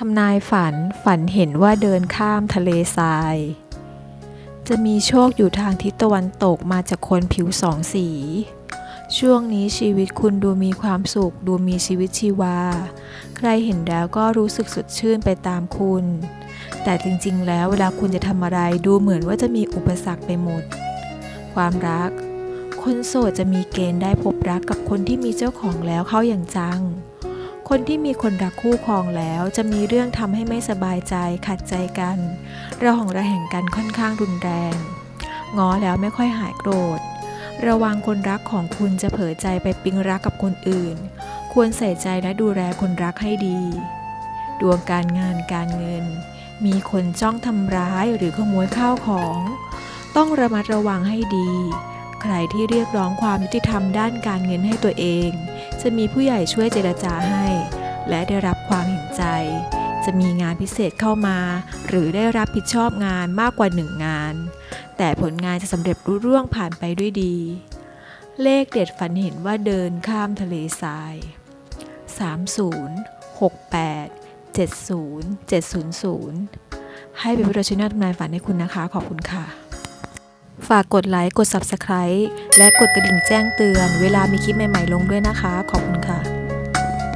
ทำนายฝันฝันเห็นว่าเดินข้ามทะเลทราย จะมีโชคอยู่ทางทิศตะวันตกมาจากคนผิวสองสี ช่วงนี้ชีวิตคุณดูมีความสุข ดูมีชีวิตชีวา ใครเห็นแล้วก็รู้สึกสดชื่นไปตามคุณ แต่จริงๆ แล้วเวลาคุณจะทำอะไรดูเหมือนว่าจะมีอุปสรรคไปหมด ความรัก คนโสดจะมีเกณฑ์ได้พบรักกับคนที่มีเจ้าของแล้วเข้าอย่างจัง คนที่มีคนรักคู่ครองแล้วจะมีเรื่องทำให้ไม่สบายใจขัดใจกันระหองระแหงกันค่อนข้างรุนแรงง้อแล้วไม่ค่อยหายโกรธ ระวังคนรักของคุณจะเผลอใจไปปิ๊งรักกับคนอื่น ควรใส่ใจและดูแลคนรักให้ดี ดวงการงานการเงิน มีคนจ้องทำร้ายหรือขโมยข้าวของ ต้องระมัดระวังให้ดี ใครที่เรียกร้องความยุติธรรมด้านการเงินให้ตัวเอง จะมีผู้ใหญ่ช่วยเจรจาให้ และได้รับความเห็นใจ จะมีงานพิเศษเข้ามา หรือได้รับผิดชอบงานมากกว่าหนึ่งงาน แต่ผลงานจะสำเร็จรุ่ร่วงผ่านไปด้วยดี เลขเด็ดฝันเห็นว่าเดินข้ามทะเลทราย 30 68 70 700 ให้เป็นวิดีโอชแนลทำนายฝันให้คุณนะคะ ขอบคุณค่ะ ฝากกดไลค์ กด Subscribe และกดกระดิ่งแจ้งเตือน เวลามีคลิปใหม่ ๆ ลงด้วยนะคะ ขอบคุณค่ะ